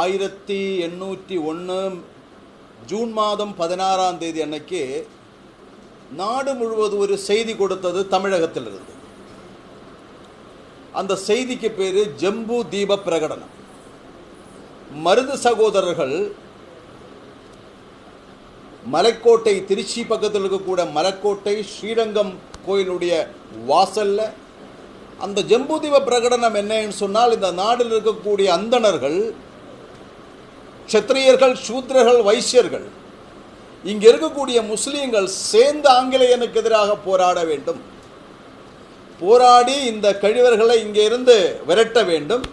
ஆயிரத்தி எண்ணூற்றி ஒன்று ஜூன் மாதம் பதினாறாம் தேதி அன்னைக்கு நாடு முழுவதும் ஒரு செய்தி கொடுத்தது தமிழகத்திலிருந்து. அந்த செய்திக்கு பேர் ஜம்பு தீப பிரகடனம். மருது சகோதரர்கள் மலைக்கோட்டை திருச்சி பக்கத்தில் இருக்கக்கூடிய மலைக்கோட்டை ஸ்ரீரங்கம் கோயிலுடைய வாசல்ல அந்த ஜம்புதீப பிரகடனம் என்னன்னு சொன்னால் இந்த நாட்டில் இருக்கக்கூடிய அந்தணர்கள் க்ஷத்திரியர்கள் சூத்ரர்கள் வைசியர்கள். இங்க இருக்கக்கூடிய முஸ்லீம்கள் சேர்ந்து ஆங்கிலேயனுக்கு எதிராக போராட வேண்டும். போராடி இந்த கழிவர்களை இங்கே இருந்து விரட்ட வேண்டும்.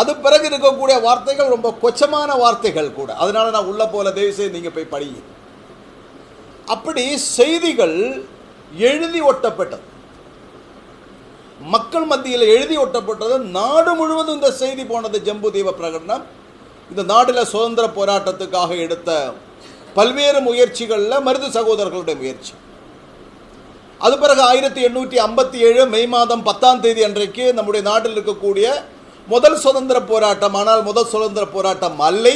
அது பிறகு இருக்கக்கூடிய வார்த்தைகள் ரொம்ப கொச்சமான வார்த்தைகள் கூட. அதனால நான் உள்ள போல தயவு செய்து நீங்க போய் படிங்க. அப்படி செய்திகள் எழுதி ஒட்டப்பட்டது. மக்கள் மத்தியில் எழுதி ஒட்டப்பட்டது. நாடு முழுவதும் இந்த செய்தி போனது ஜம்பு தீப பிரகடனம். இந்த நாட்டில் சுதந்திர போராட்டத்துக்காக எடுத்த பல்வேறு முயற்சிகளில் மருது சகோதரர்களுடைய முயற்சி. அது பிறகு ஆயிரத்தி எண்ணூற்றி ஐம்பத்தி ஏழு மே மாதம் பத்தாம் தேதி அன்றைக்கு நம்முடைய நாட்டில் இருக்கக்கூடிய முதல் சுதந்திர போராட்டம் ஆனால் முதல் சுதந்திர போராட்டம் அல்லை.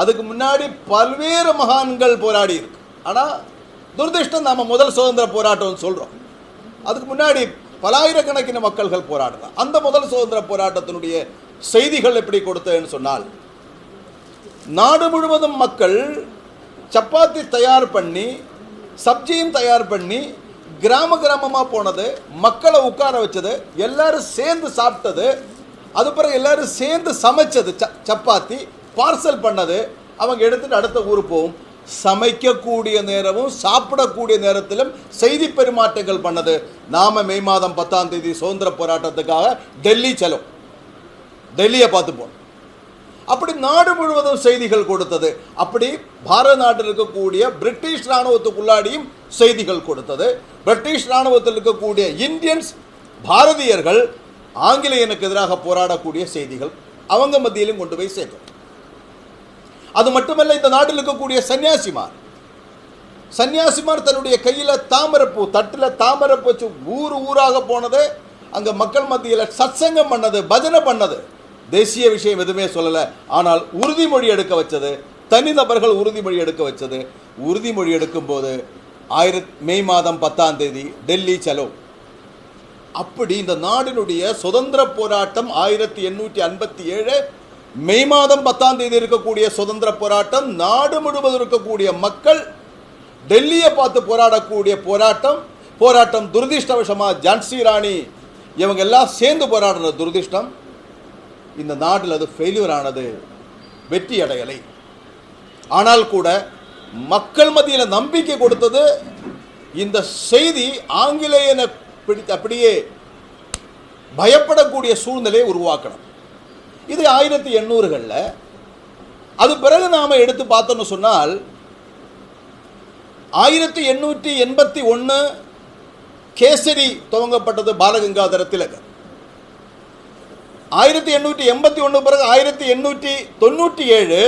அதுக்கு முன்னாடி பல்வேறு மகான்கள் போராடி இருக்கு. ஆனால் துரதிருஷ்டம் நாம் முதல் சுதந்திர போராட்டம்னு சொல்கிறோம் அதுக்கு முன்னாடி பலாயிரக்கணக்கின மக்கள்கள் போராடுறாங்க. அந்த முதல் சுதந்திர போராட்டத்தினுடைய செய்திகள் எப்படி கொடுத்தேன்னு சொன்னால் நாடு முழுவதும் மக்கள் சப்பாத்தி தயார் பண்ணி சப்ஜியும் தயார் பண்ணி கிராம கிராமமாக போனது மக்களை உட்கார வச்சது எல்லாரும் சேர்ந்து சாப்பிட்டது அது பிறகு எல்லாரும் சேர்ந்து சமைச்சது ச சப்பாத்தி பார்சல் பண்ணது அவங்க எடுத்துகிட்டு அடுத்த ஊர் போகும். சமைக்கக்கூடிய நேரமும் சாப்பிடக்கூடிய நேரத்திலும் செய்தி பரிமாற்றங்கள் பண்ணது. நாம மே மாதம் பத்தாம் தேதி சுதந்திர போராட்டத்துக்காக டெல்லி செல்லும். டெல்லியை பார்த்து போனோம் அப்படி நாடு முழுவதும் செய்திகள் கொடுத்தது. அப்படி பாரத நாட்டில் இருக்கக்கூடிய பிரிட்டிஷ் இராணுவத்துக்குள்ளாடியும் செய்திகள் கொடுத்தது. பிரிட்டிஷ் இராணுவத்தில் இருக்கக்கூடிய இந்தியன்ஸ் பாரதியர்கள் ஆங்கிலேயனுக்கு எதிராக போராடக்கூடிய செய்திகள் அவங்க மத்தியிலும் கொண்டு போய் சேர்க்கும் அது மட்டுமல்ல இந்த நாட்டில் இருக்கக்கூடிய சன்னியாசிமார். சன்னியாசிமார் தன்னுடைய கையில் தாமரப்பூ தட்டில் தாமரப்பூ வச்சு ஊர் ஊராக போனது. அங்கே மக்கள் மத்தியில் சத்சங்கம் பண்ணது பஜனை பண்ணது. தேசிய விஷயம் எதுவுமே சொல்லலை. ஆனால் உறுதிமொழி எடுக்க வச்சது தனிநபர்கள் உறுதிமொழி எடுக்க வச்சது உறுதிமொழி எடுக்கும்போது ஆயிரத் மே மாதம் பத்தாம் தேதி டெல்லி செலோ அப்படி இந்த நாடினுடைய சுதந்திர போராட்டம் ஆயிரத்தி எண்ணூற்றி ஐம்பத்தி ஏழு மே மாதம் பத்தாம் தேதி இருக்கக்கூடிய சுதந்திர போராட்டம் நாடு முழுவதும் இருக்கக்கூடிய மக்கள் டெல்லியை பார்த்து போராடக்கூடிய போராட்டம் போராட்டம் துரதிருஷ்டவசமாக ஜான்சி ராணி இவங்க எல்லாம் சேர்ந்து போராடுற துரதிருஷ்டம். இந்த நாட்டில் அது ஃபெயிலியர் ஆனது வெற்றி அடையலை. ஆனால் கூட மக்கள் மத்தியில் நம்பிக்கை கொடுத்தது இந்த செய்தி ஆங்கிலேயனை பிடித்து அப்படியே பயப்படக்கூடிய சூழ்நிலையை உருவாக்கணும். இது ஆயிரத்தி எண்ணூறுகளில். அது பிறகு நாம் எடுத்து பார்த்தோம்னு சொன்னால் ஆயிரத்தி எண்ணூற்றி எண்பத்தி ஒன்று கேசரி துவங்கப்பட்டது பாலகங்காதர திலகர். ஆயிரத்தி எண்ணூற்றி எண்பத்தி ஒன்று பிறகு ஆயிரத்தி எண்ணூற்றி தொண்ணூற்றி ஏழு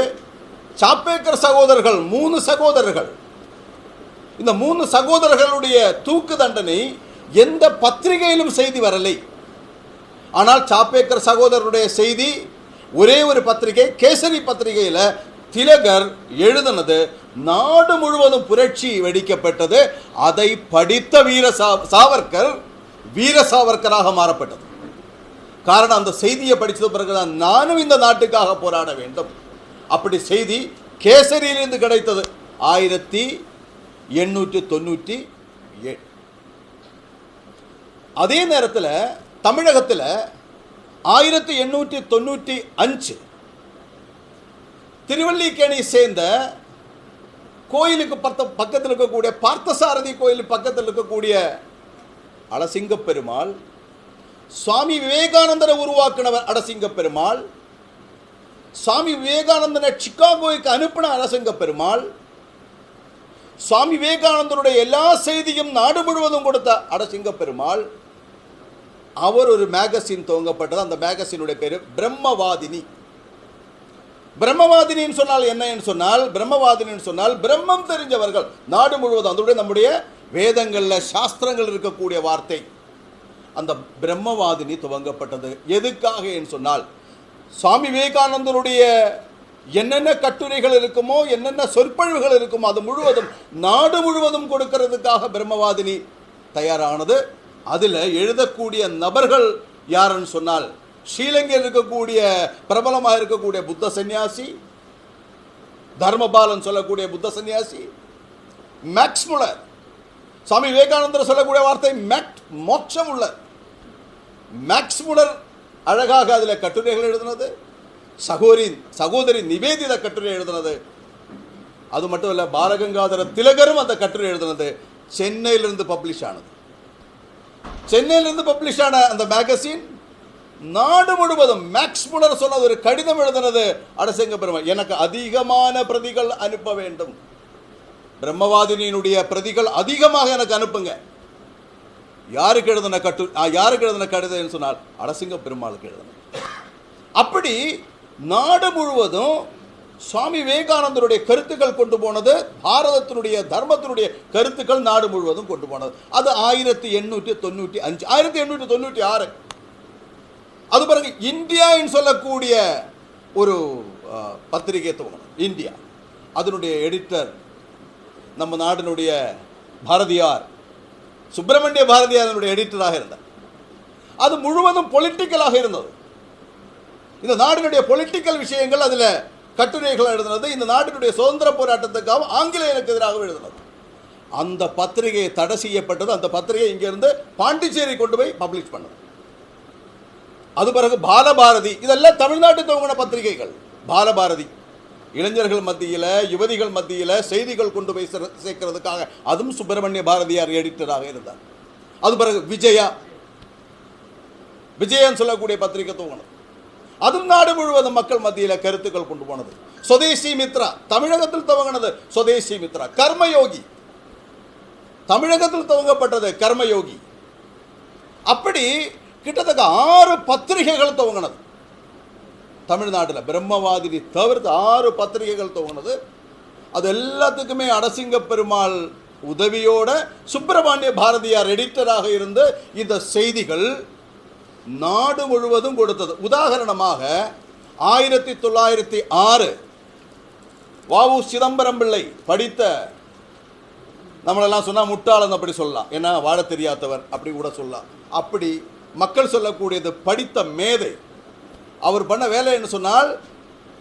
சாப்பேக்கர் சகோதரர்கள் மூணு சகோதரர்கள். இந்த மூணு சகோதரர்களுடைய தூக்கு தண்டனை எந்த பத்திரிகையிலும் செய்தி வரலை. ஆனால் சாப்பேக்கர் சகோதரருடைய செய்தி ஒரே ஒரு பத்திரிகை கேசரி பத்திரிகையில் திலகர் எழுதினது நாடு முழுவதும் புரட்சி வெடிக்கப்பட்டது அதை படித்த வீர சாவர்கர் வீர சாவர்கராக மாறப்பட்டது. காரணம் அந்த செய்தியை படிச்சது பிறகுதான் நானும் இந்த நாட்டுக்காக போராட வேண்டும். அப்படி செய்தி கேசரியிலிருந்து கிடைத்தது. ஆயிரத்தி எண்ணூற்றி தொண்ணூற்றி ஏழு அதே நேரத்தில் தமிழகத்தில் ஆயிரத்தி எண்ணூற்றி தொண்ணூற்றி அஞ்சு திருவல்லிக்கேணி சேர்ந்த கோயிலுக்கு பத்த பக்கத்தில் இருக்கக்கூடிய பார்த்தசாரதி கோயில் பக்கத்தில் இருக்கக்கூடிய அலசிங்க பெருமாள் சுவாமி விவேகானந்தரை உருவாக்கினவர் அடசிங்க பெருமாள் சுவாமி விவேகானந்தனை சிக்காகோவுக்கு அனுப்பின அரசங்க பெருமாள் சுவாமி விவேகானந்தருடைய எல்லா செய்தியும் நாடு முழுவதும் கொடுத்த அடசிங்க பெருமாள் அவர் ஒரு மேகசின் துவங்கப்பட்டது. அந்த மேகசினுடைய பேர் பிரம்மவாதினி. பிரம்மவாதினின்னு சொன்னால் என்னன்னு சொன்னால் பிரம்மவாதினின்னு சொன்னால் பிரம்மம் தெரிஞ்சவர்கள். நாடு முழுவதும் அதோடைய நம்முடைய வேதங்களில் சாஸ்திரங்கள் இருக்கக்கூடிய வார்த்தை. அந்த பிரம்மவாதினி துவங்கப்பட்டது. எதுக்காக என்று சொன்னால் சுவாமி விவேகானந்தருடைய என்னென்ன கட்டுரைகள் இருக்குமோ என்னென்ன சொற்பொழிவுகள் இருக்குமோ அது முழுவதும் நாடு முழுவதும் கொடுக்கிறதுக்காக பிரம்மவாதினி தயாரானது. அதில் எழுதக்கூடிய நபர்கள் யாருன்னு சொன்னால் ஸ்ரீலங்கையில் இருக்கக்கூடிய பிரபலமாக இருக்கக்கூடிய புத்த சந்நியாசி தர்மபாலன் சொல்லக்கூடிய புத்த சந்நியாசி மேக்ஸ் முலர் சுவாமி விவேகானந்தர் சொல்லக்கூடிய வார்த்தை மேட் மோட்சம் உள்ளர் மேக்ஸ் முலர் அழகாக அதில் கட்டுரைகள் எழுதினது. சகோதரி சகோதரி நிவேதித கட்டுரை எழுதினது. அது மட்டும் இல்லை பாலகங்காதர திலகரும் அந்த கட்டுரை எழுதினது. சென்னையிலிருந்து பப்ளிஷ் ஆனது. சென்னையிலிருந்து பப்ளிஷ் ஆன அந்த மேகசின் நாடு முழுவதும் மேக்ஸ் முலர் சொன்னது ஒரு கடிதம் எழுதினது. அடசிங்க பெருமாள் எனக்கு அதிகமான பிரதிகள் அனுப்ப வேண்டும். பிரம்மவாதினியினுடைய பிரதிகள் அதிகமாக எனக்கு அனுப்புங்க. யாருக்கு எழுதின கட்டு யாருக்கு எழுதின கடிதம்னு சொன்னால் அடசிங்க பெருமாளுக்கு எழுதின அப்படி நாடு முழுவதும் சுவாமி விவேகானந்தருடைய கருத்துக்கள் கொண்டு போனது பாரதத்தினுடைய தர்மத்தினுடைய கருத்துக்கள் நாடு முழுவதும் கொண்டு போனது. அது ஆயிரத்தி எண்ணூற்றி தொண்ணூற்றி அஞ்சு ஆயிரத்தி எண்ணூற்றி தொண்ணூற்றி ஆறு. அது பிறகு இந்தியான்னு சொல்லக்கூடிய ஒரு பத்திரிகை துவங்கணும் இந்தியா. அதனுடைய எடிட்டர் நம்ம நாட்டினுடைய பாரதியார் சுப்பிரமணிய பாரதியாரனுடைய எடிட்டராக இருந்தார். அது முழுவதும் பொலிட்டிக்கலாக இருந்தது. இந்த நாட்டினுடைய பொலிட்டிக்கல் விஷயங்கள் அதில் கட்டுரைகள் எழுதினது இந்த நாட்டினுடைய சுதந்திர போராட்டத்துக்காக ஆங்கிலேயருக்கு எதிராக எழுதினது. அந்த பத்திரிகையை தடை செய்யப்பட்டது. அந்த பத்திரிகை இங்கிருந்து பாண்டிச்சேரி கொண்டு போய் பப்ளிஷ் பண்ணது. அது பிறகு பாலபாரதி இதெல்லாம் தமிழ்நாட்டு துவங்கின பத்திரிகைகள். பாலபாரதி. இளைஞர்கள் மத்தியில் யுவதிகள் மத்தியில் செய்திகள் கொண்டு போய் சேர்க்கிறதுக்காக சேர்க்கறதுக்காக அதுவும் சுப்பிரமணிய பாரதியார் எடிட்டராக இருந்தார். அது பிறகு விஜயா. விஜயன் சொல்லக்கூடிய பத்திரிகை துவங்கினது அதுவும் நாடு முழுவதும் மக்கள் மத்தியில் கருத்துக்கள் கொண்டு போனது. சுதேசி மித்ரா தமிழகத்தில் துவங்கினது சுதேசி மித்ரா கர்மயோகி. தமிழகத்தில் துவங்கப்பட்டது கர்மயோகி. அப்படி கிட்டத்தட்ட ஆறு பத்திரிகைகள் துவங்கினது. தமிழ்நாட்டில் பிரம்மவாதினி தவிர்த்து ஆறு பத்திரிகைகள் துவங்கினது அது எல்லாத்துக்குமே அடசிங்க பெருமாள் உதவியோட சுப்பிரமணிய பாரதியார் எடிட்டராக இருந்து இந்த செய்திகள் நாடு முழுவதும் கொடுத்தது. உதாரணமாக ஆயிரத்தி தொள்ளாயிரத்தி ஆறு வாவு சிதம்பரம் பிள்ளை படித்த நம்மளெல்லாம் சொன்னால் முட்டாளன் அப்படி சொல்லலாம். ஏன்னா வாழ தெரியாதவர் அப்படி கூட சொல்லலாம். அப்படி மக்கள் சொல்லக்கூடியது படித்த மேதை அவர் பண்ண வேலை என்ன சொன்னால்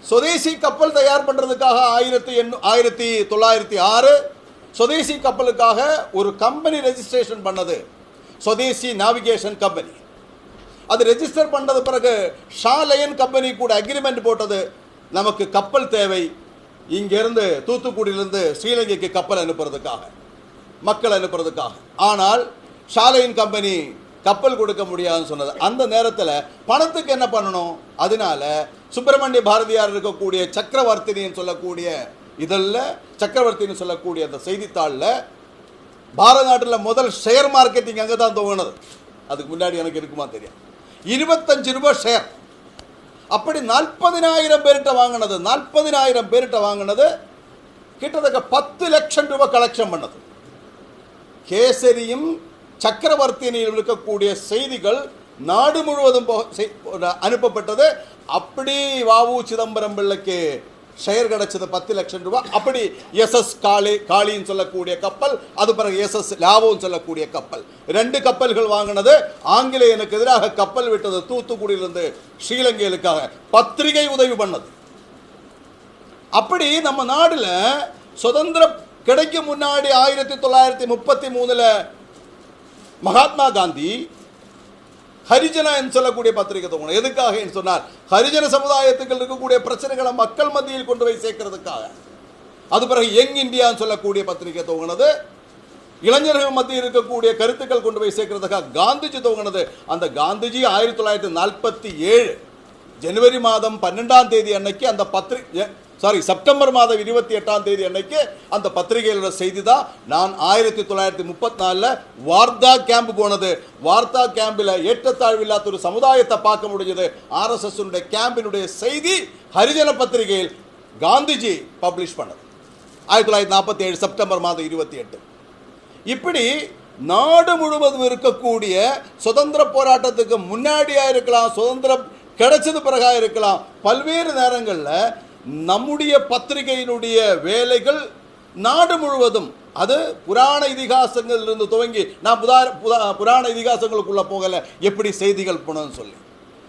சுதேசி கப்பல் தயார் பண்ணுறதுக்காக ஆயிரத்தி எண்ணூ ஆயிரத்தி தொள்ளாயிரத்தி ஆறு சுதேசி கப்பலுக்காக ஒரு கம்பெனி ரெஜிஸ்ட்ரேஷன் பண்ணது. சுதேசி நாவிகேஷன் கம்பெனி அது ரெஜிஸ்டர் பண்ணது பிறகு ஷாலயன் கம்பெனி கூட அக்ரிமெண்ட் போட்டது நமக்கு கப்பல் தேவை. இங்கேருந்து தூத்துக்குடியிலிருந்து ஸ்ரீலங்கைக்கு கப்பல் அனுப்புறதுக்காக மக்கள் அனுப்புறதுக்காக. ஆனால் ஷாலையின் கம்பெனி கப்பல் கொடுக்க முடியாதுன்னு சொன்னது. அந்த நேரத்தில் பணத்துக்கு என்ன பண்ணணும்? அதனால சுப்பிரமணிய பாரதியார் இருக்கக்கூடிய சக்கரவர்த்தினின்னு சொல்லக்கூடிய இதில் சக்கரவர்த்தின்னு சொல்லக்கூடிய அந்த செய்தித்தாளில் பாரத நாட்டில் முதல் ஷேர் மார்க்கெட்டிங் அங்கே தான் துவங்கினது. அதுக்கு முன்னாடி எனக்கு இருக்குமா தெரியும் இருபத்தஞ்சு ரூபாய் ஷேர் அப்படி நாற்பதினாயிரம் பேர்கிட்ட வாங்கினது. நாற்பதினாயிரம் பேர்கிட்ட வாங்கினது. கிட்டத்தட்ட பத்து லட்சம் ரூபாய் கலெக்ஷன் பண்ணது. கேசரியும் சக்கரவர்த்தினியில் இருக்கக்கூடிய செய்திகள் நாடு முழுவதும் செய்- அனுப்பப்பட்டது. அப்படி வாவு சிதம்பரம் பிள்ளைக்கு ஷேர் கிடைச்சது பத்து லட்சம் ரூபாய் அப்படி எஸ்எஸ் காளி காளின்னு சொல்லக்கூடிய கப்பல் அது பிறகு எஸ்எஸ் லாவோன்னு சொல்லக்கூடிய கப்பல். ரெண்டு கப்பல்கள் வாங்கினது. ஆங்கிலேயனுக்கு எதிராக கப்பல் விட்டது தூத்துக்குடியிலிருந்து ஸ்ரீலங்கையிலுக்காக. பத்திரிகை உதவி பண்ணது. அப்படி நம்ம நாடுல சுதந்திரம் கிடைக்கும் முன்னாடி ஆயிரத்தி தொள்ளாயிரத்தி முப்பத்தி மூணுல மகாத்மா காந்தி ஹரிஜனா என்று சொல்லக்கூடிய பத்திரிகை தோணும் எதுக்காக என்று சொன்னார் ஹரிஜன சமுதாயத்துக்கு இருக்கக்கூடிய பிரச்சனைகளை மக்கள் மத்தியில் கொண்டு போய் சேர்க்கறதுக்காக. அது பிறகு யங் இந்தியான்னு சொல்லக்கூடிய பத்திரிகை துவங்கினது இளைஞர்கள் மத்தியில் இருக்கக்கூடிய கருத்துக்கள் கொண்டு போய் சேர்க்கறதுக்காக காந்திஜி துவங்கினது அந்த காந்திஜி ஆயிரத்தி தொள்ளாயிரத்தி நாற்பத்தி ஏழு ஜனவரி மாதம் பன்னெண்டாம் தேதி அன்னைக்கு அந்த பத்திரிகை சாரி செப்டம்பர் மாதம் இருபத்தி எட்டாம் தேதி அன்னைக்கு அந்த பத்திரிகையிலோட செய்தி தான் நான் ஆயிரத்தி தொள்ளாயிரத்தி முப்பத்தி நாலில் வார்தா கேம்ப் போனது. வார்தா கேம்பில் ஏற்றத்தாழ்வு இல்லாத ஒரு சமுதாயத்தை பார்க்க முடிஞ்சது. ஆர்எஸ்எஸ் கேம்பினுடைய செய்தி ஹரிஜன பத்திரிகையில் காந்திஜி பப்ளிஷ் பண்ணது. ஆயிரத்தி தொள்ளாயிரத்தி நாற்பத்தி ஏழு செப்டம்பர் மாதம் இருபத்தி எட்டு. இப்படி நாடு முழுவதும் இருக்கக்கூடிய சுதந்திர போராட்டத்துக்கு முன்னாடியாக இருக்கலாம் சுதந்திரம் கிடைச்சது பிறகாக இருக்கலாம். பல்வேறு நேரங்களில் நம்முடைய பத்திரிகையினுடைய வேலைகள் நாடு முழுவதும் அது புராண இதிகாசங்களிலிருந்து துவங்கி நான் புதா புதா- புராண இதிகாசங்களுக்குள்ள போகல. எப்படி செய்திகள் போனோம்னு சொல்லி.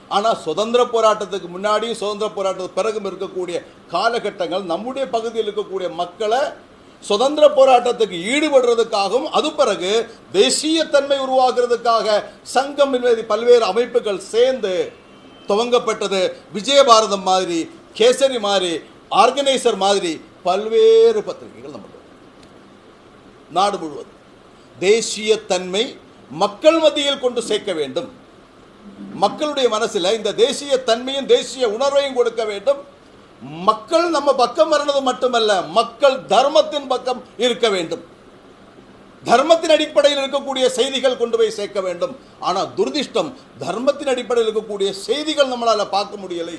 ஆனால் சுதந்திர போராட்டத்துக்கு முன்னாடியும் சுதந்திர போராட்டத்துக்கு பிறகும் இருக்கக்கூடிய காலகட்டங்கள் நம்முடைய பகுதியில் இருக்கக்கூடிய மக்களை சுதந்திர போராட்டத்துக்கு ஈடுபடுறதுக்காகவும் அது பிறகு தேசியத்தன்மை உருவாக்குறதுக்காக சங்கம் என்பது பல்வேறு அமைப்புகள் சேர்ந்து துவங்கப்பட்டது. விஜயபாரதம் மாதிரி கேசரி மாதிரி ஆர்கனைசர் மாதிரி பல்வேறு பத்திரிகைகள் நமக்கு நாடு முழுவதும். தேசிய தன்மை மக்கள் மத்தியில் கொண்டு சேர்க்க வேண்டும். மக்களுடைய மனசில் இந்த தேசிய தன்மையும் தேசிய உணர்வையும் கொடுக்க வேண்டும். மக்கள் நம்ம பக்கம் வர்றது மட்டுமல்ல மக்கள் தர்மத்தின் பக்கம் இருக்க வேண்டும். தர்மத்தின் அடிப்படையில் இருக்கக்கூடிய செய்திகள் கொண்டு போய் சேர்க்க வேண்டும். ஆனால் துர்திஷ்டம் தர்மத்தின் அடிப்படையில் இருக்கக்கூடிய செய்திகள் நம்மளால் பார்க்க முடியலை.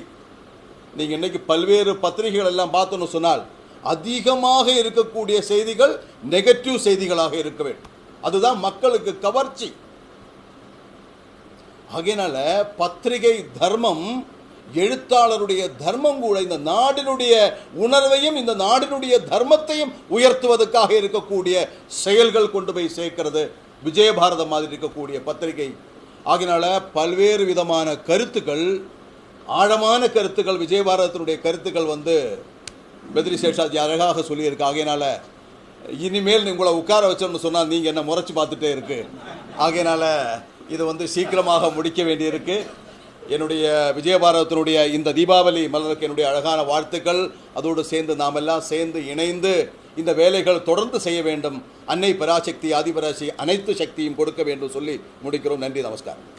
நீங்கள் இன்னைக்கு பல்வேறு பத்திரிகைகள் எல்லாம் பார்த்தோன்னு சொன்னால் அதிகமாக இருக்கக்கூடிய செய்திகள் நெகட்டிவ் செய்திகளாக இருக்க வேண்டும். அதுதான் மக்களுக்கு கவர்ச்சி. ஆகையினால பத்திரிகை தர்மம் எழுத்தாளருடைய தர்மம் கூட இந்த நாடினுடைய உணர்வையும் இந்த நாடினுடைய தர்மத்தையும் உயர்த்துவதற்காக இருக்கக்கூடிய செயல்கள் கொண்டு போய் சேர்க்கிறது. விஜயபாரதம் மாதிரி இருக்கக்கூடிய பத்திரிகை. ஆகினால பல்வேறு விதமான கருத்துக்கள் ஆழமான கருத்துக்கள் விஜயபாரதத்தினுடைய கருத்துக்கள் வந்து பெத்ரி சேஷாஜி அழகாக சொல்லியிருக்கு. ஆகையினால இனிமேல் உங்களை உட்கார வச்சோம்னு சொன்னால் நீங்கள் என்ன முறைச்சி பார்த்துட்டே இருக்கு. ஆகையினால இது வந்து சீக்கிரமாக முடிக்க வேண்டியிருக்கு. என்னுடைய விஜயபாரதத்தினுடைய இந்த தீபாவளி மலருக்கு என்னுடைய அழகான வாழ்த்துக்கள். அதோடு சேர்ந்து நாம் எல்லாம் சேர்ந்து இணைந்து இந்த வேலைகள் தொடர்ந்து செய்ய வேண்டும். அன்னை பராசக்தி ஆதிபராசி அனைத்து சக்தியும் கொடுக்க வேண்டும் சொல்லி முடிக்கிறோம். நன்றி நமஸ்காரம்.